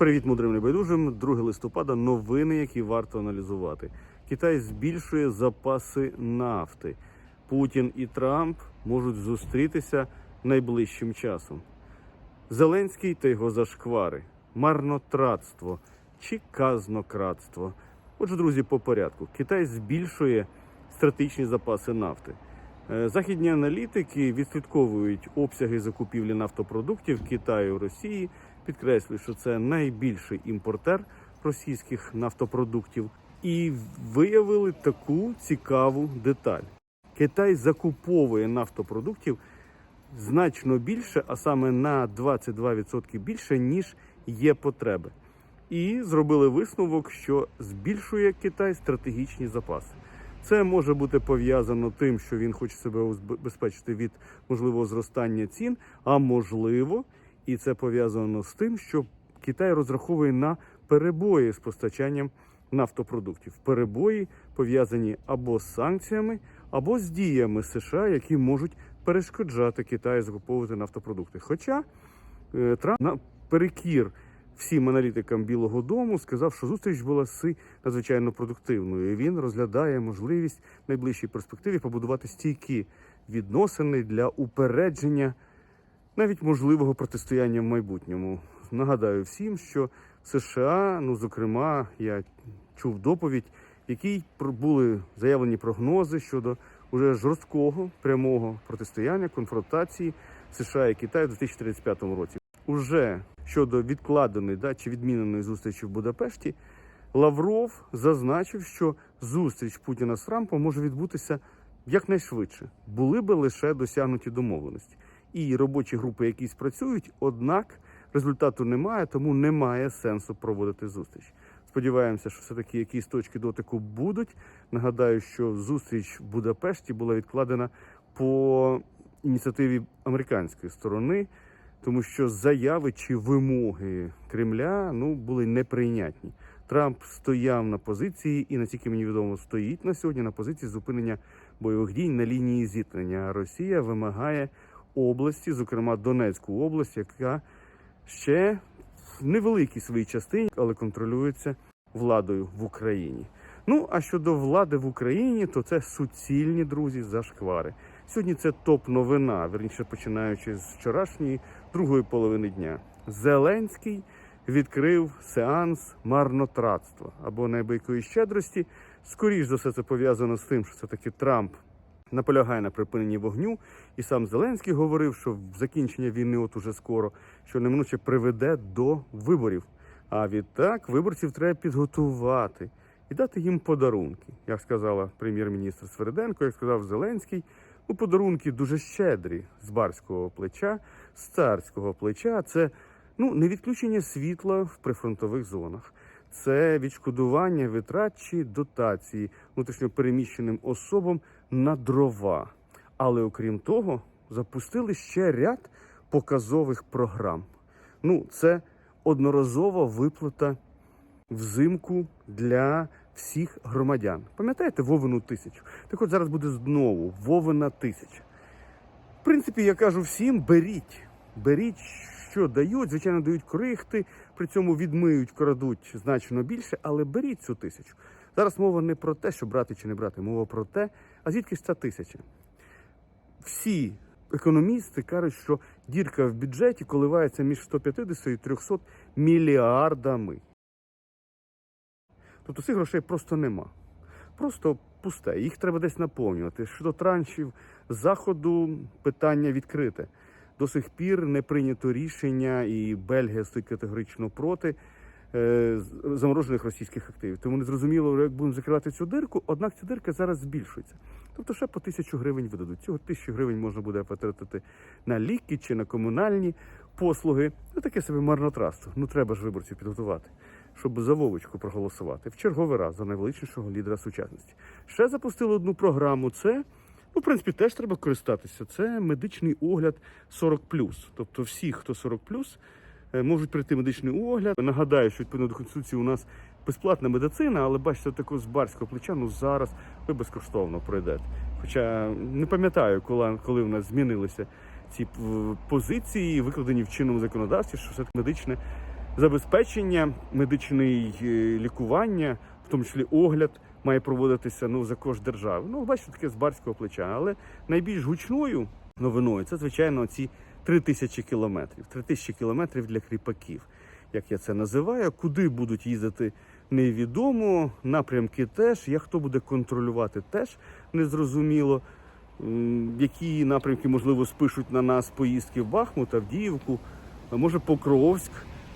Привіт, мудрим небайдужим. 2 листопада. Новини, які варто аналізувати. Китай збільшує запаси нафти. Путін і Трамп можуть зустрітися найближчим часом. Зеленський та його зашквари, марнотратство чи казнократство. Отже, друзі, по порядку. Китай збільшує стратегічні запаси нафти. Е, Західні аналітики відслідковують обсяги закупівлі нафтопродуктів Китаю Росії. Підкреслюю, що це найбільший імпортер російських нафтопродуктів, і виявили таку цікаву деталь: Китай закуповує нафтопродуктів значно більше, а саме на 22% більше, ніж є потреби. І зробили висновок, що збільшує Китай стратегічні запаси. Це може бути пов'язано тим, що він хоче себе убезпечити від можливого зростання цін, а можливо, і це пов'язано з тим, що Китай розраховує на перебої з постачанням нафтопродуктів. Перебої пов'язані або з санкціями, або з діями США, які можуть перешкоджати Китаю закуповувати нафтопродукти. Хоча е, Трамп наперекір всім аналітикам Білого Дому сказав, що зустріч була си надзвичайно продуктивною. І він розглядає можливість в найближчій перспективі побудувати стійкі відносини для упередження навіть можливого протистояння в майбутньому. Нагадаю всім, що США, ну зокрема, я чув доповідь, якій були заявлені прогнози щодо уже жорсткого прямого протистояння конфронтації США і Китаю у 2035 році. Уже щодо відкладеної да, чи відміненої зустрічі в Будапешті, Лавров зазначив, що зустріч Путіна з Трампом може відбутися якнайшвидше, були би лише досягнуті домовленості. І робочі групи якісь працюють, однак результату немає, тому немає сенсу проводити зустріч. Сподіваємося, що все-таки якісь точки дотику будуть. Нагадаю, що зустріч в Будапешті була відкладена по ініціативі американської сторони, тому що заяви чи вимоги Кремля ну були неприйнятні. Трамп стояв на позиції, і наскільки мені відомо, стоїть на сьогодні на позиції зупинення бойових дій на лінії зіткнення. Росія вимагає області, зокрема Донецьку область, яка ще в невеликій своїй частині, але контролюється владою в Україні. Ну а щодо влади в Україні, то це суцільні друзі зашквари. Сьогодні це топ-новина, верніше починаючи з вчорашньої другої половини дня. Зеленський відкрив сеанс марнотратства або неабиякої щедрості. Скоріш за все, це пов'язано з тим, що це таки Трамп наполягає на припиненні вогню. І сам Зеленський говорив, що закінчення війни от уже скоро, що неминуче приведе до виборів. А відтак виборців треба підготувати і дати їм подарунки. Як сказала прем'єр-міністр Свериденко, як сказав Зеленський, ну подарунки дуже щедрі з барського плеча, з царського плеча. Це ну не відключення світла в прифронтових зонах. Це відшкодування витрат чи дотації внутрішньопереміщеним особам на дрова. Але окрім того, запустили ще ряд показових програм. Ну, це одноразова виплата взимку для всіх громадян. Пам'ятаєте Вовину тисячу? Так от зараз буде знову Вовина тисяча. В принципі, я кажу всім: беріть, беріть, що дають. Звичайно, дають крихти, при цьому відмиють, крадуть значно більше, але беріть цю тисячу. Зараз мова не про те, що брати чи не брати, мова про те, а звідки ж ця тисяча. Всі економісти кажуть, що дірка в бюджеті коливається між 150 і 300 мільярдами. Тобто цих грошей просто нема. Просто пусте. Їх треба десь наповнювати. Щодо траншів заходу, питання відкрите. До сих пір не прийнято рішення, і Бельгія стоїть категорично проти заморожених російських активів. Тому не зрозуміло, як будемо закривати цю дирку. Однак ця дирка зараз збільшується. Тобто ще по тисячу гривень видадуть. Цього тисячу гривень можна буде потратити на ліки чи на комунальні послуги. Ну таке собі марнотратство. Ну треба ж виборців підготувати, щоб за Вовочку проголосувати в черговий раз за найвеличнішого лідера сучасності. Ще запустили одну програму. Це Ну, в принципі, теж треба користатися. Це медичний огляд 40+. Тобто всі, хто 40+, е, можуть пройти медичний огляд. Нагадаю, що відповідно до Конституції у нас безплатна медицина, але бачите, такого з барського плеча, ну зараз ви безкоштовно пройдете. Хоча не пам'ятаю, коли, коли в нас змінилися ці позиції, викладені в чинному законодавстві, що все медичне забезпечення, медичне е, лікування, в тому числі огляд, має проводитися ну, за кошт держави. Ну, бачите, таке з барського плеча. Але найбільш гучною новиною це, звичайно, ці 3 тисячі кілометрів. 3 тисячі кілометрів для кріпаків, як я це називаю. Куди будуть їздити, невідомо. Напрямки теж. Як хто буде контролювати, теж незрозуміло. Які напрямки, можливо, спишуть на нас поїздки в Бахмут, Авдіївку, може Покровськ,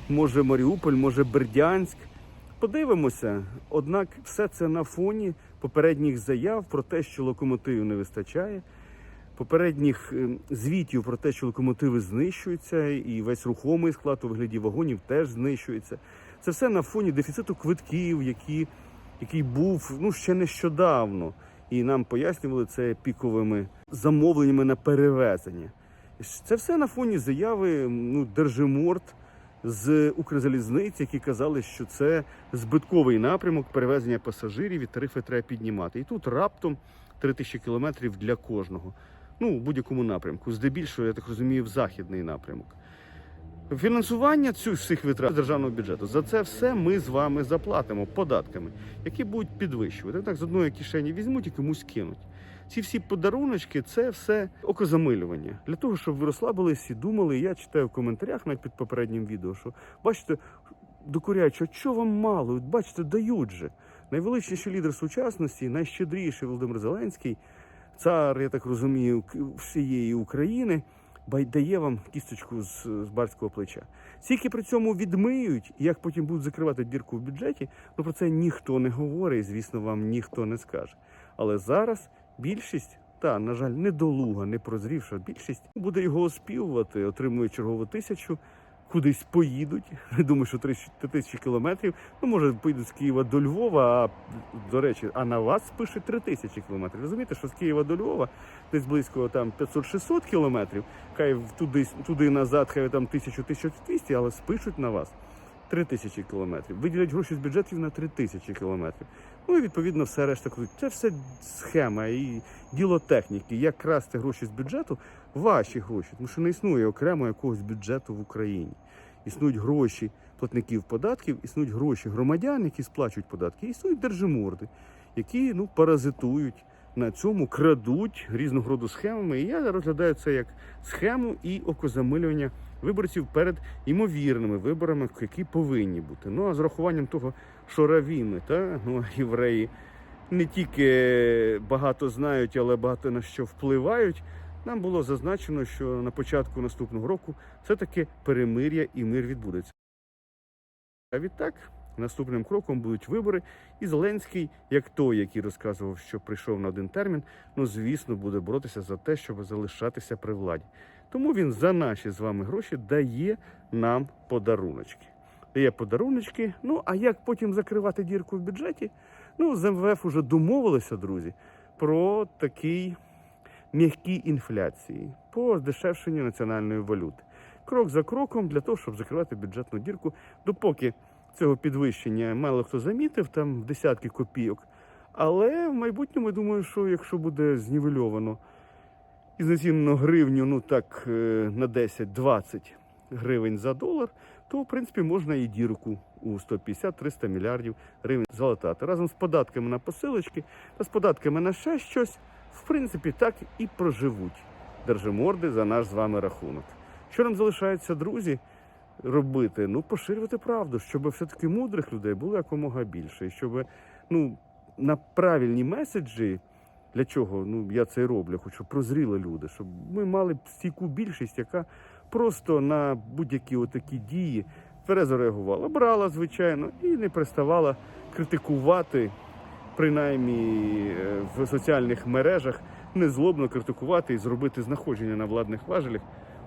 може Маріуполь, може Бердянськ. Подивимося. Однак все це на фоні попередніх заяв про те, що локомотивів не вистачає, попередніх е, звітів про те, що локомотиви знищуються, і весь рухомий склад у вигляді вагонів теж знищується. Це все на фоні дефіциту квитків, які, який був ну, ще нещодавно. І нам пояснювали це піковими замовленнями на перевезення. Це все на фоні заяви ну, Держиморт з Укрзалізниці, які казали, що це збитковий напрямок перевезення пасажирів і тарифи треба піднімати. І тут раптом 3 тисячі кілометрів для кожного. Ну, в будь-якому напрямку. Здебільшого, я так розумію, в західний напрямок. Фінансування цих всіх витрат з державного бюджету за це все ми з вами заплатимо податками, які будуть підвищувати. Так з одної кишені візьмуть і комусь кинуть. Ці всі подаруночки це все окозамилювання. Для того, щоб ви розслабились і думали, я читаю в коментарях навіть під попереднім відео, що бачите, докоряють, що що вам мало, бачите, дають же. Найвеличніший лідер сучасності, найщедріший Володимир Зеленський, цар, я так розумію, всієї України, дає вам кісточку з, з барського плеча. Скільки при цьому відмиють, як потім будуть закривати дірку в бюджеті, ну про це ніхто не говорить, звісно, вам ніхто не скаже. Але зараз більшість, та, на жаль, недолуга, не прозрівша більшість, буде його оспівувати, отримує чергову тисячу, кудись поїдуть. Не думаю, що 3 тисячі кілометрів. Ну, може, поїдуть з Києва до Львова, а до речі, а на вас пише 3 тисячі кілометрів. Розумієте, що з Києва до Львова десь близько там 500-600 кілометрів, хай туди, туди назад, хай там 1000-1200, але спишуть на вас 3 тисячі кілометрів. Виділять гроші з бюджетів на 3 тисячі кілометрів. Ну і відповідно все решта крутить. Це все схема і діло техніки. Як красти гроші з бюджету, ваші гроші, тому що не існує окремо якогось бюджету в Україні. Існують гроші платників податків, існують гроші громадян, які сплачують податки, існують держиморди, які ну паразитують на цьому, крадуть різного роду схемами. І я розглядаю це як схему і окозамилювання виборців перед імовірними виборами, які повинні бути. Ну а з рахуванням того, що равіни та ну, євреї не тільки багато знають, але багато на що впливають. Нам було зазначено, що на початку наступного року все-таки перемир'я і мир відбудеться. А відтак наступним кроком будуть вибори, і Зеленський, як той, який розказував, що прийшов на один термін, ну звісно, буде боротися за те, щоб залишатися при владі. Тому він за наші з вами гроші дає нам подаруночки. Дає подаруночки. Ну а як потім закривати дірку в бюджеті? Ну, з МВФ уже домовилися, друзі, про такий м'якій інфляції по здешевшенню національної валюти. Крок за кроком для того, щоб закривати бюджетну дірку, допоки цього підвищення мало хто замітив, там десятки копійок. Але в майбутньому я думаю, що якщо буде знівельовано і гривню, ну так е, на 10-20 гривень за долар, то в принципі можна і дірку у 150-300 мільярдів гривень залатати. Разом з податками на посилочки та з податками на ще щось, в принципі, так і проживуть держиморди за наш з вами рахунок. Що нам залишається, друзі, робити? Ну, поширювати правду, щоб все-таки мудрих людей було якомога більше, і щоб ну, на правильні меседжі. Для чого ну я це роблю? Хочу прозріли люди, щоб ми мали стійку більшість, яка просто на будь-які отакі дії тверезо реагувала, брала, звичайно, і не приставала критикувати, принаймні е, в соціальних мережах, незлобно критикувати і зробити знаходження на владних важелях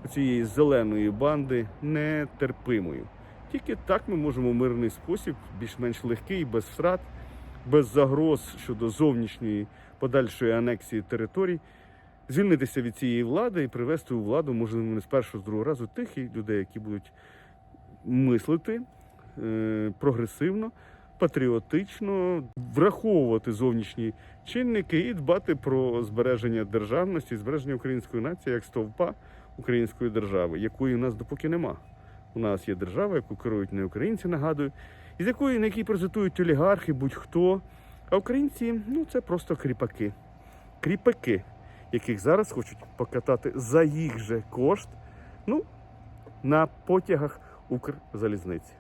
цієї зеленої банди нетерпимою. Тільки так ми можемо в мирний спосіб, більш-менш легкий, без втрат, без загроз щодо зовнішньої подальшої анексії територій, звільнитися від цієї влади і привести у владу, можливо, не з першого, з другого разу тих людей, які будуть мислити е, прогресивно, патріотично, враховувати зовнішні чинники і дбати про збереження державності, збереження української нації як стовпа української держави, якої в нас допоки нема. У нас є держава, яку керують не українці, нагадую, і з якої на якій презентують олігархи, будь-хто. А українці ну це просто кріпаки. Кріпаки, яких зараз хочуть покатати за їх же кошт ну, на потягах Укрзалізниці.